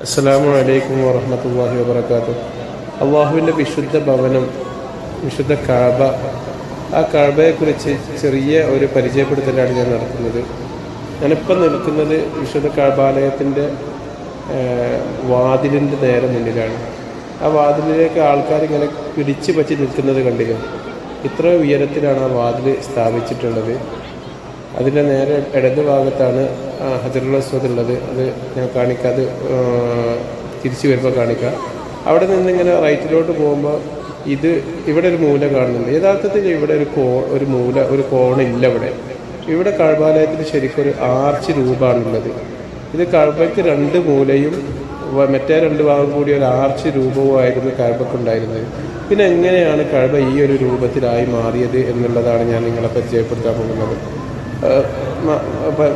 അസ്സലാമു വലൈക്കും വറഹമത്തല്ലാഹി വാബർക്കാത്തു അള്ളാഹുവിന്റെ വിശുദ്ധ ഭവനം വിശുദ്ധ കാബ ആ കാബയെക്കുറിച്ച് ചെറിയ ഒരു പരിചയപ്പെടുത്തലാണ് ഞാൻ നടത്തുന്നത്. ഞാനിപ്പം നിൽക്കുന്നത് വിശുദ്ധ കാബാലയത്തിന്റെ വാതിലിന്റെ നേരെ മുന്നിലാണ്. ആ വാതിലിലേക്ക് ആൾക്കാർ ഇങ്ങനെ പിടിച്ചു പറ്റി നിൽക്കുന്നത് കണ്ടില്ല? ഇത്ര ഉയരത്തിലാണ് ആ വാതിൽ സ്ഥാപിച്ചിട്ടുള്ളത്. അതിന്റെ നേരെ ഇടത് ഭാഗത്താണ് ഹജറുൽ അസ്വദ് ഉള്ളത്. അത് ഞാൻ കാണിക്കാതെ അത് തിരിച്ചു വരുമ്പോൾ കാണിക്കാം. അവിടെ നിന്ന് ഇങ്ങനെ റൈറ്റിലോട്ട് പോകുമ്പോൾ ഇത് ഇവിടെ ഒരു മൂല കാണുന്നുണ്ട്. യഥാർത്ഥത്തിൽ ഇവിടെ ഒരു കോ ഒരു മൂല ഒരു കോണില്ല ഇവിടെ. ഇവിടെ കഴബാലയത്തിന് ശരിക്കും ഒരു ആർച്ച് രൂപമാണുള്ളത്. ഇത് കഴബയ്ക്ക് രണ്ട് മൂലയും മറ്റേ രണ്ട് ഭാഗം കൂടി ഒരു ആർച്ച് രൂപവുമായിരുന്നു കഴബക്കുണ്ടായിരുന്നത് പിന്നെ എങ്ങനെയാണ് കഴബ ഈ ഒരു രൂപത്തിലായി മാറിയത് എന്നുള്ളതാണ് ഞാൻ നിങ്ങളെ പരിചയപ്പെടുത്താൻ പോകുന്നത്.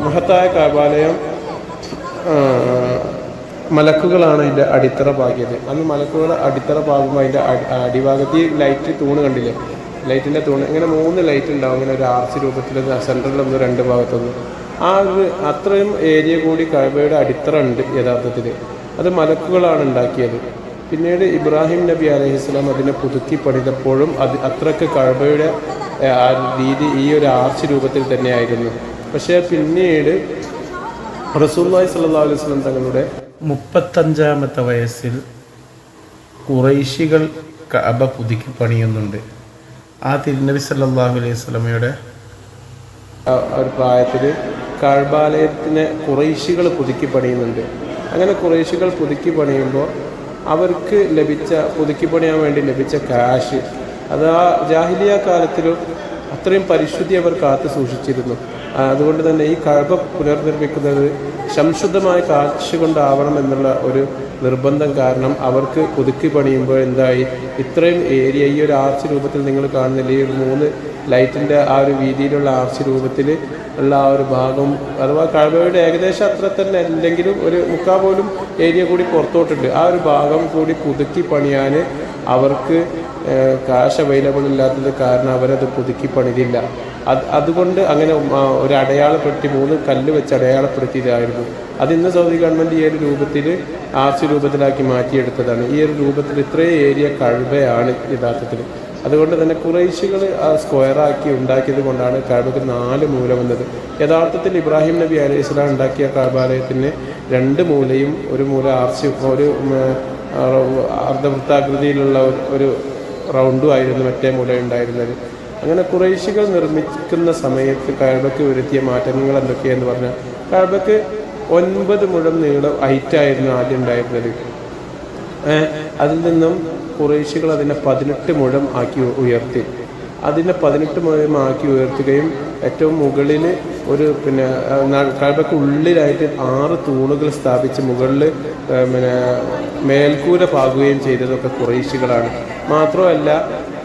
മഹത്തായ കാബാലയം മലക്കുകളാണ് അതിന്റെ അടിത്തറ പാകിയത്. അന്ന് മലക്കുകൾ അടിത്തറ പാകുമ്പോൾ അതിന്റെ അടിഭാഗത്ത് ഈ ലൈറ്റ് തൂണ് കണ്ടില്ലേ? ലൈറ്റിന്റെ തൂണ്. ഇങ്ങനെ മൂന്ന് ലൈറ്റ് ഉണ്ടാവും. ഇങ്ങനെ ഒരു ആർച്ച് രൂപത്തിൽ സെന്ററിലൊന്ന് രണ്ട് ഭാഗത്തൊന്ന്. ആ ഒരു അത്രയും ഏരിയ കൂടി കഴബയുടെ അടിത്തറ ഉണ്ട് യഥാർത്ഥത്തിൽ അത് മലക്കുകളാണ് ഉണ്ടാക്കിയത്. പിന്നീട് ഇബ്രാഹിം നബി അലഹിസ്ലാം അതിനെ പുതുക്കി പണിതപ്പോഴും അത് അത്രയ്ക്ക് കഴബയുടെ രീതി ഈ ഒരു ആർച്ച് രൂപത്തിൽ തന്നെയായിരുന്നു. പക്ഷേ പിന്നീട് റസൂല്ലായി സല്ലാ അലൈഹി സ്വലം തങ്ങളുടെ മുപ്പത്തഞ്ചാമത്തെ വയസ്സിൽ കുറൈശികൾ കഅബ പുതുക്കി പണിയുന്നുണ്ട്. ആ തിരുനബി സല്ലാഹു അലൈഹി സ്വലമയുടെ ഒരു പ്രായത്തിൽ കഴബാലയത്തിനെ കുറേശികൾ പുതുക്കി പണിയുന്നുണ്ട്. അങ്ങനെ കുറേശികൾ പുതുക്കി പണിയുമ്പോൾ അവർക്ക് ലഭിച്ച പുതുക്കി പണിയാൻ വേണ്ടി ലഭിച്ച കാശ് അത് ആ ജാഹിലിയ കാലത്തിലും അത്രയും പരിശുദ്ധി അവർ കാത്തു സൂക്ഷിച്ചിരുന്നു. അതുകൊണ്ട് തന്നെ ഈ കഴബ പുനർനിർമ്മിക്കുന്നത് സംശുദ്ധമായ കാഴ്ച കൊണ്ടാവണം എന്നുള്ള ഒരു നിർബന്ധം കാരണം അവർക്ക് പുതുക്കി പണിയുമ്പോൾ എന്തായി? ഇത്രയും ഏരിയ ഈ ഒരു ആർച്ച് രൂപത്തിൽ നിങ്ങൾ കാണുന്നില്ല? ഈ ഒരു മൂന്ന് ലൈറ്റിന്റെ ആ ഒരു വീതിയിലുള്ള ആർച്ച് രൂപത്തിൽ ഉള്ള ആ ഒരു ഭാഗം അഥവാ കഴവയുടെ ഏകദേശം അത്ര തന്നെ അല്ലെങ്കിലും ഒരു മുക്കാ പോലും ഏരിയ കൂടി പുറത്തോട്ടുണ്ട്. ആ ഒരു ഭാഗം കൂടി പുതുക്കി പണിയാൻ അവർക്ക് കാശ് അവൈലബിൾ ഇല്ലാത്തത് കാരണം അവരത് പുതുക്കി പണിതില്ല. അത് അതുകൊണ്ട് അങ്ങനെ ഒരു അടയാളപ്പെടുത്തി മൂന്ന് കല്ല് വെച്ച് അടയാളപ്പെടുത്തിയതായിരുന്നു. അത് ഇന്ന് സൗദി ഗവൺമെന്റ് ഈ ഒരു രൂപത്തിൽ ആർച്ച് രൂപത്തിലാക്കി മാറ്റിയെടുത്തതാണ്. ഈ ഒരു രൂപത്തിൽ ഇത്രയും ഏരിയ കഴുവയാണ് യഥാർത്ഥത്തിൽ അതുകൊണ്ട് തന്നെ കുറേശികൾ സ്ക്വയറാക്കി ഉണ്ടാക്കിയത് കൊണ്ടാണ് കഴബക്ക് നാല് മൂല വന്നത്. യഥാർത്ഥത്തിൽ ഇബ്രാഹിം നബി അലൈഹി സ്വലാം ഉണ്ടാക്കിയ കഴബാലയത്തിന് രണ്ട് മൂലയും ഒരു മൂല ആർച്ച് ഒരു അർദ്ധവൃത്താകൃതിയിലുള്ള ഒരു- റൗണ്ടും ആയിരുന്നു മറ്റേ മൂല ഉണ്ടായിരുന്നത്. അങ്ങനെ കുറേശികൾ നിർമ്മിക്കുന്ന സമയത്ത് കഴബക്ക് വരുത്തിയ മാറ്റങ്ങൾ എന്തൊക്കെയെന്ന് പറഞ്ഞാൽ കഴബക്ക് ഒൻപത് മുഴം നീളം ഹൈറ്റായിരുന്നു ആദ്യം ഉണ്ടായിരുന്നത്. അതിൽ നിന്നും കുറേശികൾ അതിനെ പതിനെട്ട് മുഴം ആക്കി ഉയർത്തി. അതിനെ പതിനെട്ട് മുഴം ആക്കി ഉയർത്തുകയും ഏറ്റവും മുകളിൽ ഒരു പിന്നെ കഴബക്ക് ഉള്ളിലായിട്ട് ആറ് തൂണുകൾ സ്ഥാപിച്ച് മുകളിൽ പിന്നെ മേൽക്കൂര പാകുകയും ചെയ്തതൊക്കെ കുറേശികളാണ്. മാത്രമല്ല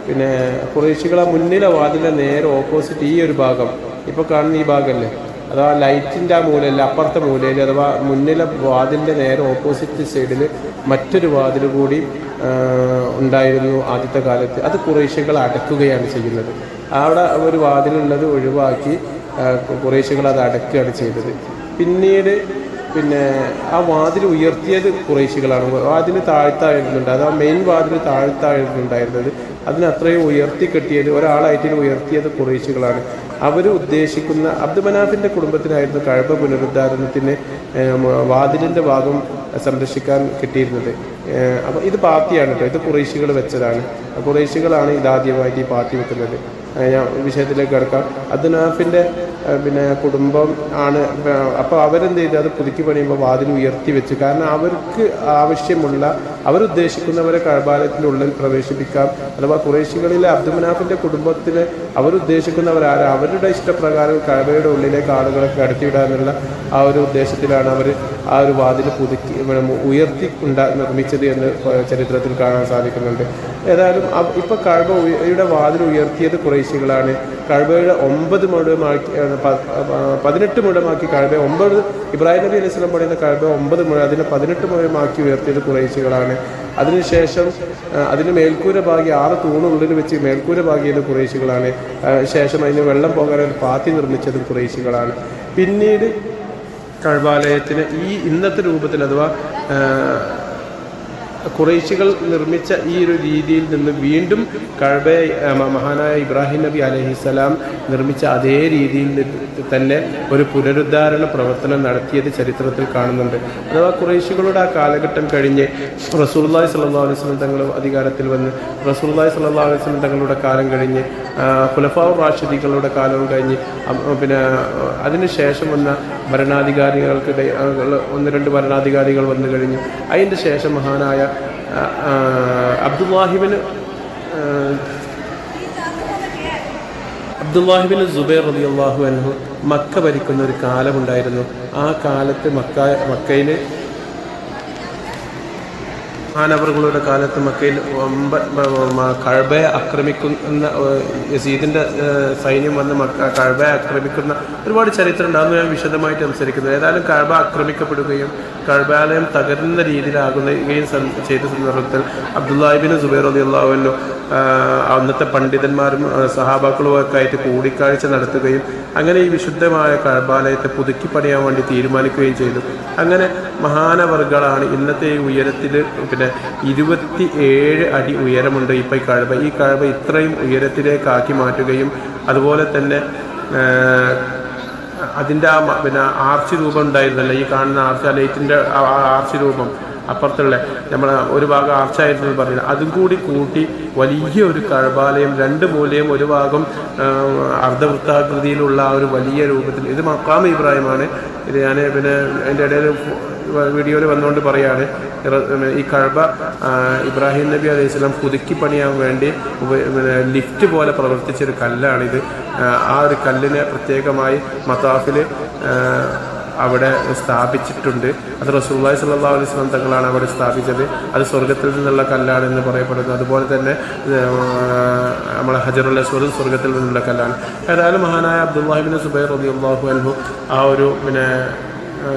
പിന്നെ കുറേശികളെ മുന്നിലെ വാതിലെ നേരെ ഓപ്പോസിറ്റ് ഈ ഒരു ഭാഗം. ഇപ്പോൾ കാണുന്ന ഈ ഭാഗമല്ലേ അഥവാ ലൈറ്റിന്റെ ആ മൂലയിൽ അപ്പുറത്തെ മൂലയിൽ അഥവാ മുന്നിലെ വാതിലിന്റെ നേരെ ഓപ്പോസിറ്റ് സൈഡിൽ മറ്റൊരു വാതിൽ കൂടി ഉണ്ടായിരുന്നു ആദ്യത്തെ കാലത്ത്. അത് കുറേശികൾ അടക്കുകയാണ് ചെയ്യുന്നത്. അവിടെ ഒരു വാതിലുള്ളത് ഒഴിവാക്കി കുറേശികൾ അത് അടക്കുകയാണ് ചെയ്തത്. പിന്നീട് പിന്നെ ആ വാതിൽ ഉയർത്തിയത് കുറേശികളാണ്. വാതിൽ താഴ്ത്തായിരുന്നുണ്ട്. അത് ആ മെയിൻ വാതിൽ താഴ്ത്തായിരുന്നുണ്ടായിരുന്നത്. അതിന് അത്രയും ഉയർത്തി കെട്ടിയത് ഒരാളായിട്ട് ഉയർത്തിയത് കുറേശികളാണ്. അവർ ഉദ്ദേശിക്കുന്ന അബ്ദു മനാഫിന്റെ കുടുംബത്തിനായിരുന്നു കഴബ പുനരുദ്ധാരണത്തിന് വാതിലിന്റെ ഭാഗം സംരക്ഷിക്കാൻ കിട്ടിയിരുന്നത്. അപ്പോൾ ഇത് പാത്തിയാണ് കേട്ടോ ഇത് കുറേശികൾ വെച്ചതാണ്. കുറേശികളാണ് ഇതാദ്യമായിട്ട് ഈ പാത്തി വെക്കുന്നത്. ഞാൻ വിഷയത്തിലേക്ക് കിടക്കാം. അദ്നാഫിന്റെ പിന്നെ കുടുംബം ആണ്. അപ്പോൾ അവരെന്ത് ചെയ്തു അത് പുതുക്കി പണിയുമ്പോൾ വാതിൽ ഉയർത്തി വെച്ചു. കാരണം അവർക്ക് ആവശ്യമുള്ള അവരുദ്ദേശിക്കുന്നവരെ കഴബാലത്തിനുള്ളിൽ പ്രവേശിപ്പിക്കാം. അഥവാ കുറേശികളിലെ അബ്ദുമനാഫിന്റെ കുടുംബത്തിന് അവരുദ്ദേശിക്കുന്നവരാരും? അവരുടെ ഇഷ്ടപ്രകാരം കഴബയുടെ ഉള്ളിലേക്ക് ആളുകളെ കടത്തിവിടാനുള്ള ആ ഒരു ഉദ്ദേശത്തിലാണ് അവർ ആ ഒരു വാതിൽ പുതുക്കി ഉയർത്തി ഉണ്ടാ നിർമ്മിച്ചത് എന്ന് ചരിത്രത്തിൽ കാണാൻ സാധിക്കുന്നുണ്ട്. ഏതായാലും ഇപ്പോൾ കഴബയുടെ വാതിൽ ഉയർത്തിയത് കുറേശികളാണ്. കഴബയുടെ ഒമ്പത് പ- പതിനെട്ട് മുഴമാക്കി കഴബ ഒമ്പത് ഇബ്രാഹിം നബി അലൈഹി സ്വലം പറയുന്ന കഴബ ഒമ്പത് മുഴ അതിനെ പതിനെട്ട് മുഴമാക്കി ഉയർത്തിയത് കുറേശികളാണ്. അതിനുശേഷം അതിന് മേൽക്കൂര ഭാഗി ആറ് തൂണുള്ളിൽ വെച്ച് മേൽക്കൂര ഭാഗിയത് കുറേശികളാണ്. ശേഷം അതിന് വെള്ളം പോകാൻ ഒരു പാത്തി നിർമ്മിച്ചതും കുറേശികളാണ്. പിന്നീട് കഴബാലയത്തിന് ഈ ഇന്നത്തെ രൂപത്തിൽ അഥവാ കുറേശികൾ നിർമ്മിച്ച ഈ ഒരു രീതിയിൽ നിന്ന് വീണ്ടും കഴബയെ മഹാനായ ഇബ്രാഹിം നബി അലഹിസ്സലാം നിർമ്മിച്ച അതേ രീതിയിൽ തന്നെ ഒരു പുനരുദ്ധാരണ പ്രവർത്തനം നടത്തിയത് ചരിത്രത്തിൽ കാണുന്നുണ്ട്. അഥവാ കുറേശികളുടെ ആ കാലഘട്ടം കഴിഞ്ഞ് റസൂർലായ് സല്ലാ അലൈഹി സ്വലം തങ്ങൾ അധികാരത്തിൽ വന്ന് റസൂർലായ് സല്ലാ അലൈഹി സ്വലം തങ്ങളുടെ കാലം കഴിഞ്ഞ് ഖുലഫാവ് റാഷിദികളുടെ കാലവും കഴിഞ്ഞ് പിന്നെ അതിനുശേഷം വന്ന ഭരണാധികാരികൾക്കിടെ ഒന്ന് രണ്ട് ഭരണാധികാരികൾ വന്നു കഴിഞ്ഞു. അതിന്റെ ശേഷം മഹാനായ അബ്ദുല്ലാഹിബിന് അബ്ദുല്ലാഹിബിൻ സുബൈർ റബി അള്ളാഹു അൻഹു മക്ക ഭരിക്കുന്ന ഒരു കാലമുണ്ടായിരുന്നു. ആ കാലത്ത് മക്ക മക്കയിൽ മഹാനവറുകളുടെ കാലത്ത് മക്കയിൽ കഴബയെ ആക്രമിക്കുന്ന യസീദിന്റെ സൈന്യം വന്ന് മക്ക കഴബയെ ആക്രമിക്കുന്ന ഒരുപാട് ചരിത്രം ഉണ്ടാകുന്നു ഞാൻ വിശദമായിട്ട് സംസാരിക്കുന്നത് ഏതായാലും കഴബ ആക്രമിക്കപ്പെടുകയും കഴബാലയം തകരുന്ന രീതിയിലാകുകയും ചെയ്ത സന്ദർഭത്തിൽ അബ്ദുല്ലാഹിബിൻ സുബൈർ അലി അള്ളാഹുവിനു അന്നത്തെ പണ്ഡിതന്മാരും സഹാബാക്കളും ഒക്കെ ആയിട്ട് കൂടിക്കാഴ്ച നടത്തുകയും അങ്ങനെ ഈ വിശുദ്ധമായ കഴബാലയത്തെ പുതുക്കി പണിയാൻ വേണ്ടി തീരുമാനിക്കുകയും ചെയ്തു. അങ്ങനെ മഹാനവർഗളാണ് ഇന്നത്തെ ഈ ഉയരത്തിൽ പിന്നെ ഇരുപത്തി ഏഴ് അടി ഉയരമുണ്ട് ഇപ്പം ഈ കഴിവ്. ഈ കഴിവ് ഇത്രയും ഉയരത്തിലേക്കാക്കി മാറ്റുകയും അതുപോലെ തന്നെ അതിന്റെ ആ പിന്നെ ആർച്ച് രൂപം ഉണ്ടായിരുന്നല്ലോ. ഈ കാണുന്ന ആർച്ച് ആ ലൈറ്റിന്റെ ആർച്ച് രൂപം അപ്പുറത്തുള്ള നമ്മൾ ഒരു ഭാഗം ആർച്ചായിരുന്നു പറയുന്നത്. അതും കൂടി കൂട്ടി വലിയ ഒരു കഴബാലയം രണ്ട് മൂലയും ഒരു ഭാഗം അർദ്ധവൃത്താകൃതിയിലുള്ള ആ ഒരു വലിയ രൂപത്തിൽ. ഇത് മക്കാം ഇബ്രാഹിമാണ്. ഇത് ഞാൻ പിന്നെ അതിന്റെ ഇടയിൽ വീഡിയോയിൽ വന്നുകൊണ്ട് പറയാണ് ഈ കഴബ ഇബ്രാഹിം നബി അലൈഹി സ്വലാം പുതുക്കി പണിയാൻ വേണ്ടി ലിഫ്റ്റ് പോലെ പ്രവർത്തിച്ചൊരു കല്ലാണിത്. ആ, ഒരു കല്ലിനെ പ്രത്യേകമായി മതാഫിൽ അവിടെ സ്ഥാപിച്ചിട്ടുണ്ട്. അത് റസൂള്ളി സല്ലാ അലൈഹി സ്വലം തങ്ങളാണ് അവിടെ സ്ഥാപിച്ചത്. അത് സ്വർഗത്തിൽ നിന്നുള്ള കല്ലാണ് എന്ന് പറയപ്പെടുന്നു അതുപോലെ തന്നെ നമ്മളെ ഹജറുൽ അസ്വദ് സ്വർഗത്തിൽ നിന്നുള്ള കല്ലാണ്. ഏതായാലും മഹാനായ അബ്ദുല്ലാഹിബിൻ സുബൈർ റബി അള്ളാഹു അൻഹു ആ ഒരു പിന്നെ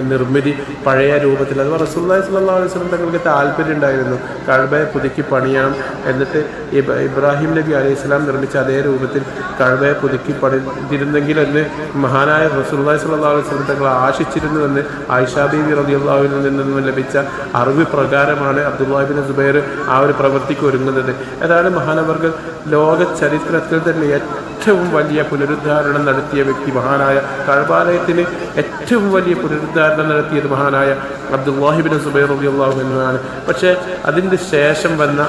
നിർമ്മിതി പഴയ രൂപത്തിൽ. അഥവാ റസൂല്ലായി സ്വല്ലാ അലൈഹി സ്വലം തങ്ങൾക്ക് താല്പര്യം ഉണ്ടായിരുന്നു കഴബയെ പുതുക്കി പണിയണം എന്നിട്ട് ഇബ- ഇബ്രാഹിം നബി അലൈഹി സ്വലാം നിർമ്മിച്ച അതേ രൂപത്തിൽ കഴബയെ പുതുക്കി പണിതിരുന്നെങ്കിൽ എന്ന് മഹാനായ റസൂല്ലായി സ്വല്ലാ അലൈഹി സ്വലം തങ്ങൾ ആശിച്ചിരുന്നുവെന്ന് ആയിഷാ ബീവി റബിയുള്ളാവിൽ നിന്നും ലഭിച്ച അറിവ് പ്രകാരമാണ് അബ്ദുല്ലാഹിബിൻ സുബൈർ ആ ഒരു പ്രവൃത്തിക്ക് ഒരുങ്ങുന്നത്. ഏതായാലും മഹാനവർഗ ലോക ചരിത്രത്തിൽ തന്നെ ഏറ്റവും വലിയ പുനരുദ്ധാരണം നടത്തിയ വ്യക്തി മഹാനായ കഴബാലയത്തിന് ഏറ്റവും വലിയ പുനരുദ്ധാരണം നടത്തിയത് മഹാനായ അബ്ദുല്ലാഹിബിൻ സുബൈർ റബിയുള്ളാഹു എന്നതാണ് പക്ഷേ അതിന്റെ ശേഷം വന്ന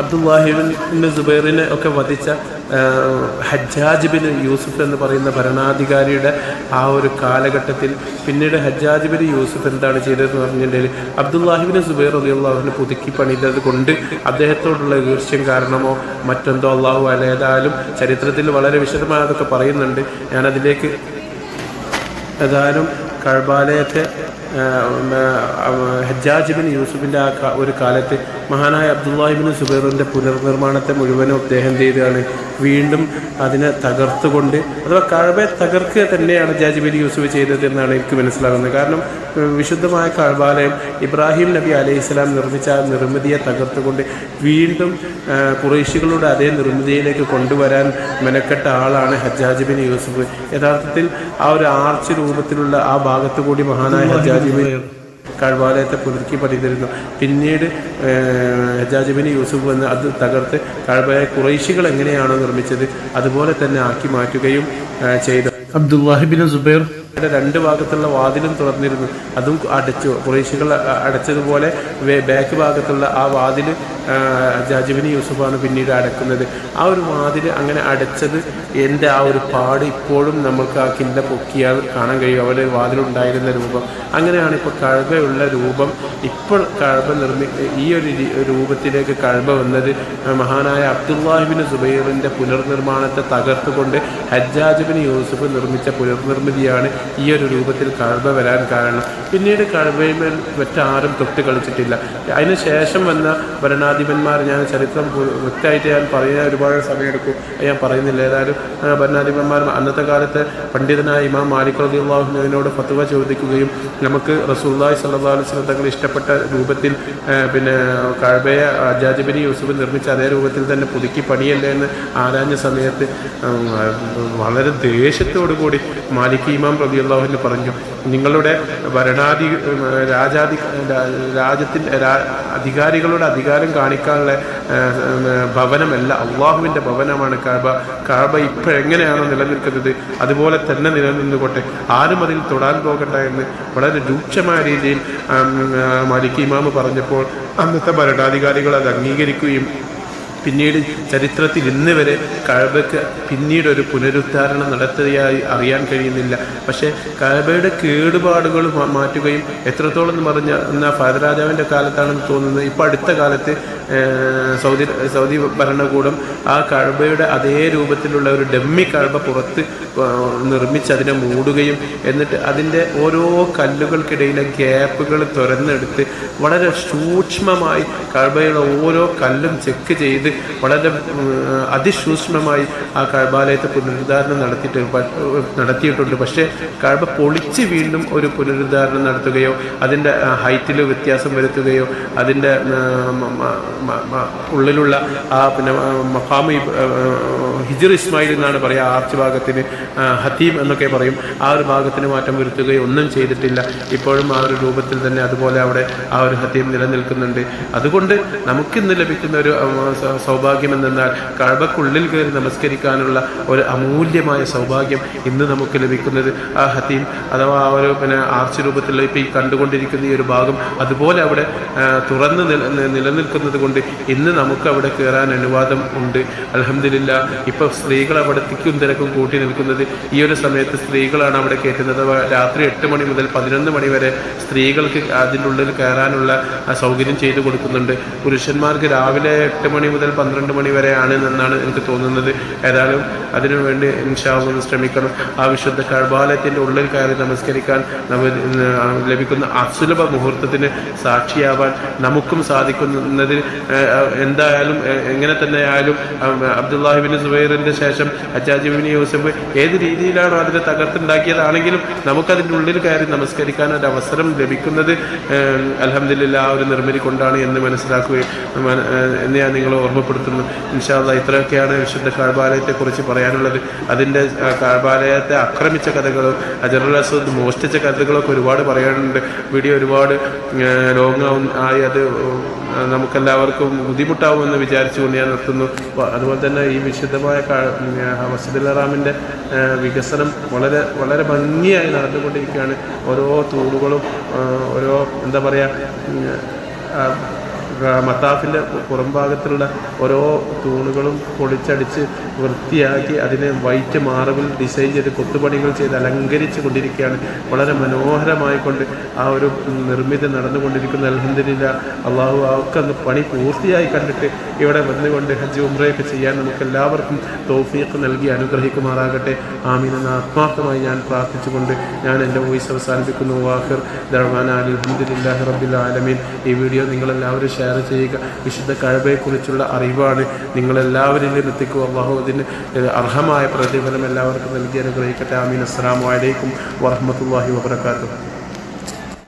അബ്ദുല്ലാഹിബിൻ സുബൈറിനെ ഒക്കെ വധിച്ച ഹജ്ജാജ് ബിൻ യൂസുഫ് എന്ന് പറയുന്ന ഭരണാധികാരിയുടെ ആ ഒരു കാലഘട്ടത്തിൽ പിന്നീട് ഹജ്ജാജ് ബിൻ യൂസുഫ് എന്താണ് ചെയ്തതെന്ന് പറഞ്ഞിട്ടുണ്ടെങ്കിൽ അബ്ദുല്ലാഹിബിൻ സുബൈർ അള്ളാഹുവിനെ പുതുക്കി പണിതത് കൊണ്ട് അദ്ദേഹത്തോടുള്ള ഈർഷ്യം കാരണമോ മറ്റെന്തോ അള്ളാഹു അല്ല ഏതായാലും ചരിത്രത്തിൽ വളരെ വിശദമായി അതൊക്കെ പറയുന്നുണ്ട്. ഞാനതിലേക്ക് ഏതായാലും കഴബാലയത്തെ ആ, ആ, ഹജ്ജാജ് ബിൻ യൂസുഫിന്റെ ആ ഒരു കാലത്ത് മഹാനായ അബ്ദുല്ലാഹിബിൻ സുബൈറിന്റെ പുനർനിർമ്മാണത്തെ മുഴുവനും അദ്ദേഹം ചെയ്തതാണ്? വീണ്ടും അതിനെ തകർത്തുകൊണ്ട് അഥവാ കഴവെ തകർക്കുക തന്നെയാണ് ഹജ്ജാജ് ബിൻ യൂസുഫ് ചെയ്തത് എന്നാണ് എനിക്ക് മനസ്സിലാകുന്നത്. കാരണം വിശുദ്ധമായ കഴവാലയം ഇബ്രാഹിം നബി അലൈഹി സ്വലാം നിർമ്മിച്ച ആ നിർമ്മിതിയെ തകർത്തുകൊണ്ട് വീണ്ടും കുറേശികളുടെ അതേ നിർമ്മിതിയിലേക്ക് കൊണ്ടുവരാൻ മെനക്കെട്ട ആളാണ് ഹജ്ജാജ് ബിൻ യൂസുഫ്. യഥാർത്ഥത്തിൽ ആ ഒരു ആർച്ച് രൂപത്തിലുള്ള ആ ഭാഗത്തു കൂടി മഹാനായ ഹജ്ജാജ് ബിൻ കഴിവാലയത്തെ പുതുക്കി പണിതിരുന്നു. പിന്നീട് ഹജാജിബിന് യൂസുഫ് വന്ന് അത് തകർത്ത് കഴിവായ കുറേശികൾ എങ്ങനെയാണോ നിർമ്മിച്ചത് അതുപോലെ തന്നെ ആക്കി മാറ്റുകയും ചെയ്തു. അബ്ദുല്ലാഹിബിൻ സുബൈർ. രണ്ട് ഭാഗത്തുള്ള വാതിലും തുറന്നിരുന്നു. അതും അടച്ചു. കുറേശികൾ അടച്ചതുപോലെ ബാക്ക് ഭാഗത്തുള്ള ആ വാതിൽ ജാജിബിനി യൂസുഫാണ് പിന്നീട് അടക്കുന്നത്. ആ ഒരു വാതിൽ അങ്ങനെ അടച്ചത് എന്റെ ആ ഒരു പാട് ഇപ്പോഴും നമുക്ക് ആ കിണ്ട പൊക്കിയാൽ കാണാൻ കഴിയും. അവിടെ വാതിലുണ്ടായിരുന്ന രൂപം. അങ്ങനെയാണ് ഇപ്പോൾ കഴുകയുള്ള രൂപം. ഇപ്പോൾ കഴബ നിർമ്മി ഈ ഒരു രൂപത്തിലേക്ക് കഴബ വന്നത് മഹാനായ അബ്ദുല്ലാഹിബിൻ സുബൈറിന്റെ പുനർനിർമ്മാണത്തെ തകർത്തുകൊണ്ട് ഹജ്ജാജിബിൻ യൂസുഫ് നിർമ്മിച്ച പുനർനിർമ്മിതിയാണ് ഈ ഒരു രൂപത്തിൽ കഴബ വരാൻ കാരണം. പിന്നീട് കഴബയുമേൽ മറ്റാരും തൊട്ട് കളിച്ചിട്ടില്ല. അതിന് വന്ന വന്ന ഭരണാധിപന്മാർ ഞാൻ ചരിത്രം വ്യക്തമായിട്ട് ഞാൻ പറയാൻ ഒരുപാട് സമയമെടുക്കും. ഞാൻ പറയുന്നില്ല. ഏതായാലും ഭരണാധിപന്മാർ അന്നത്തെ കാലത്ത് പണ്ഡിതനായ ഇമാം മാലിക് അള്ളാഹുനോട് ഫത്തുവ ചോദിക്കുകയും നമുക്ക് റസൂല്ലായി സല്ലാ അലുസ്ലം തങ്ങൾ ഇഷ്ടപ്പെട്ട രൂപത്തിൽ പിന്നെ കഴബയെ അജാജിബിനി യൂസുഫ് നിർമ്മിച്ച അതേ രൂപത്തിൽ തന്നെ പുതുക്കി പണിയല്ലേ എന്ന് ആരാഞ്ഞ സമയത്ത് വളരെ ദേഷ്യത്തോടു കൂടി മാലിക് ഇമാം റബിയുള്ളാഹുവിന് പറഞ്ഞു നിങ്ങളുടെ ഭരണാധി രാജാധി രാജ്യത്തിന്റെ അധികാരികളുടെ അധികാരം കാണിക്കാനുള്ള ഭവനമല്ല അള്ളാഹുവിന്റെ ഭവനമാണ് കാബ. കാബ ഇപ്പോൾ എങ്ങനെയാണോ നിലനിൽക്കുന്നത് അതുപോലെ തന്നെ നിലനിന്നുകൊട്ടെ. ആരും അതിൽ തൊടാൻ പോകണ്ട എന്ന് വളരെ രൂക്ഷമായ രീതിയിൽ മാലിക് ഇമാമ് പറഞ്ഞപ്പോൾ അന്നത്തെ ഭരണാധികാരികൾ അത് അംഗീകരിക്കുകയും പിന്നീട് ചരിത്രത്തിൽ ഇന്ന് വരെ കഴബയ്ക്ക് പിന്നീട് ഒരു പുനരുദ്ധാരണം നടത്തിയതായി അറിയാൻ കഴിയുന്നില്ല. പക്ഷേ കഴബയുടെ കേടുപാടുകൾ മാറ്റുകയും എത്രത്തോളം എന്ന് പറഞ്ഞ എന്നാൽ രാജാവിന്റെ കാലത്താണെന്ന് തോന്നുന്നത് ഇപ്പോൾ അടുത്ത കാലത്ത് സൗദി സൗദി ഭരണകൂടം ആ കഴബയുടെ അതേ രൂപത്തിലുള്ള ഒരു ഡമ്മി കഴബ പുറത്ത് നിർമ്മിച്ച് അതിനെ മൂടുകയും എന്നിട്ട് അതിന്റെ ഓരോ കല്ലുകൾക്കിടയിലെ ഗ്യാപ്പുകൾ തുറന്നെടുത്ത് വളരെ സൂക്ഷ്മമായി കഴബയുടെ ഓരോ കല്ലും ചെക്ക് ചെയ്ത് വളരെ അതിസൂക്ഷ്മമായി ആ കഴബാലയത്തെ പുനരുദ്ധാരണം നടത്തിയിട്ട് നടത്തിയിട്ടുണ്ട്. പക്ഷേ കഴബ പൊളിച്ച് വീണ്ടും ഒരു പുനരുദ്ധാരണം നടത്തുകയോ അതിന്റെ ഹൈറ്റിൽ വ്യത്യാസം വരുത്തുകയോ അതിന്റെ ഉള്ളിലുള്ള ആ പിന്നെ മഹാമി ഹിജർ ഇസ്മായിൽ എന്നാണ് പറയുക ആർച്ച് ഭാഗത്തിന് ഹത്തീം എന്നൊക്കെ പറയും. ആ ഒരു ഭാഗത്തിന് മാറ്റം വരുത്തുകയോ ഒന്നും ചെയ്തിട്ടില്ല. ഇപ്പോഴും ആ ഒരു രൂപത്തിൽ തന്നെ അതുപോലെ അവിടെ ആ ഒരു ഹത്തീം നിലനിൽക്കുന്നുണ്ട്. അതുകൊണ്ട് നമുക്കിന്ന് ലഭിക്കുന്ന ഒരു സൗഭാഗ്യം എന്നാൽ കഴബക്കുള്ളിൽ കയറി നമസ്കരിക്കാനുള്ള ഒരു അമൂല്യമായ സൗഭാഗ്യം ഇന്ന് നമുക്ക് ലഭിക്കുന്നത്. ആ ഹത്തീം അഥവാ ആ ഒരു പിന്നെ ആർച്ച് രൂപത്തിലുള്ള ഇപ്പോൾ ഈ കണ്ടുകൊണ്ടിരിക്കുന്ന ഈ ഒരു ഭാഗം അതുപോലെ അവിടെ തുറന്ന് നില- നിലനിൽക്കുന്നത് കൊണ്ട് ഇന്ന് നമുക്ക് അവിടെ കയറാൻ അനുവാദം ഉണ്ട്. അലഹമില്ല ഇപ്പോൾ സ്ത്രീകൾ അവിടെ തിക്കും തിരക്കും കൂട്ടി നിൽക്കുന്നത് ഈ ഒരു സമയത്ത് സ്ത്രീകളാണ് അവിടെ കയറ്റുന്നത്. രാത്രി എട്ട് മണി മുതൽ പതിനൊന്ന് മണി വരെ സ്ത്രീകൾക്ക് അതിന്റെ ഉള്ളിൽ കയറാനുള്ള സൗകര്യം ചെയ്തു കൊടുക്കുന്നുണ്ട്. പുരുഷന്മാർക്ക് രാവിലെ എട്ട് മണി മുതൽ പന്ത്രണ്ട് മണി വരെയാണ് എന്നാണ് എനിക്ക് തോന്നുന്നത്. ഏതായാലും അതിനുവേണ്ടി ഇൻഷാന്ന് ശ്രമിക്കണം. ആ വിശുദ്ധ കഴിവാലയത്തിന്റെ ഉള്ളിൽ കയറി നമസ്കരിക്കാൻ നമ്മൾ ലഭിക്കുന്ന അസുലഭ മുഹൂർത്തത്തിന് സാക്ഷിയാവാൻ നമുക്കും സാധിക്കുന്നതിൽ എന്തായാലും എങ്ങനെ തന്നെ ആയാലും അബ്ദുല്ലാഹിബിൻ സുബൈറിന്റെ ശേഷം അജാജിബിൻ യൂസഫ് ഏത് രീതിയിലാണോ അതിനെ തകർത്തുണ്ടാക്കിയതാണെങ്കിലും നമുക്കതിന്റെ ഉള്ളിൽ കയറി നമസ്കരിക്കാൻ ഒരു അവസരം ലഭിക്കുന്നത് അലഹമില്ല ആ ഒരു നിർമ്മിതി കൊണ്ടാണ് എന്ന് മനസ്സിലാക്കുകയും എന്ന് ഞാൻ നിങ്ങളെ ഓർമ്മപ്പെടുത്തുന്നു ഇൻഷാല്ല ഇത്രയൊക്കെയാണ് വിശുദ്ധ കാഴ്ബാലയത്തെക്കുറിച്ച് പറയാനുള്ളത്. അതിന്റെ കാഴ്ബാലയത്തെ ആക്രമിച്ച കഥകളും അജറുൽ അസദ് മോഷ്ടിച്ച കഥകളൊക്കെ ഒരുപാട് പറയാനുണ്ട്. വീഡിയോ ഒരുപാട് ലോങ് ആയി അത് നമുക്കെല്ലാവർക്കും ബുദ്ധിമുട്ടാവുമെന്ന് വിചാരിച്ചുകൊണ്ട് ഞാൻ നിർത്തുന്നു. അതുപോലെ തന്നെ ഈ വിശുദ്ധമായ മസ്ജിദുൽ വികസനം വളരെ വളരെ ഭംഗിയായി നടന്നുകൊണ്ടിരിക്കുകയാണ്. ഓരോ തൂണുകളും ഓരോ എന്താ പറയുക മത്താഫിന്റെ പുറംഭാഗത്തുള്ള ഓരോ തൂണുകളും പൊളിച്ചടിച്ച് വൃത്തിയാക്കി അതിനെ വൈറ്റ് മാർബിൾ ഡിസൈൻ ചെയ്ത് കൊത്തുപണികൾ ചെയ്ത് അലങ്കരിച്ച് കൊണ്ടിരിക്കുകയാണ്. വളരെ മനോഹരമായി കൊണ്ട് ആ ഒരു നിർമ്മിതി നടന്നുകൊണ്ടിരിക്കുന്ന. അലഹന്ദില്ല അള്ളാഹു അവർക്ക് അന്ന് പണി പൂർത്തിയായി കണ്ടിട്ട് ഇവിടെ വന്നുകൊണ്ട് ഹജ്ജ് ഉംറയൊക്കെ ചെയ്യാൻ നമുക്ക് എല്ലാവർക്കും തോഫീക്ക് നൽകി അനുഗ്രഹിക്കുമാറാകട്ടെ. ആമീൻ എന്ന ആത്മാർത്ഥമായി ഞാൻ പ്രാർത്ഥിച്ചുകൊണ്ട് ഞാൻ എന്റെ വോയിസ് അവസാനിപ്പിക്കുന്നു. വാഹിർ ദർമാൻ അലഹദില്ലാഹി റബ്ബിൽ ആലമീൻ. ഈ വീഡിയോ നിങ്ങളെല്ലാവരും ഷെയർ ചെയ്യുക. വിശുദ്ധ കഴബയെക്കുറിച്ചുള്ള അറിവാണ് നിങ്ങളെല്ലാവരിലും എത്തിക്കുക. അള്ളാഹു അതിന് അർഹമായ പ്രതിഫലം എല്ലാവർക്കും നൽകി അനുഗ്രഹിക്കട്ടെ. ആമീൻ. അസ്സാം വലൈക്കും വറഹമത്തല്ലാഹി വാബർക്കാത്തു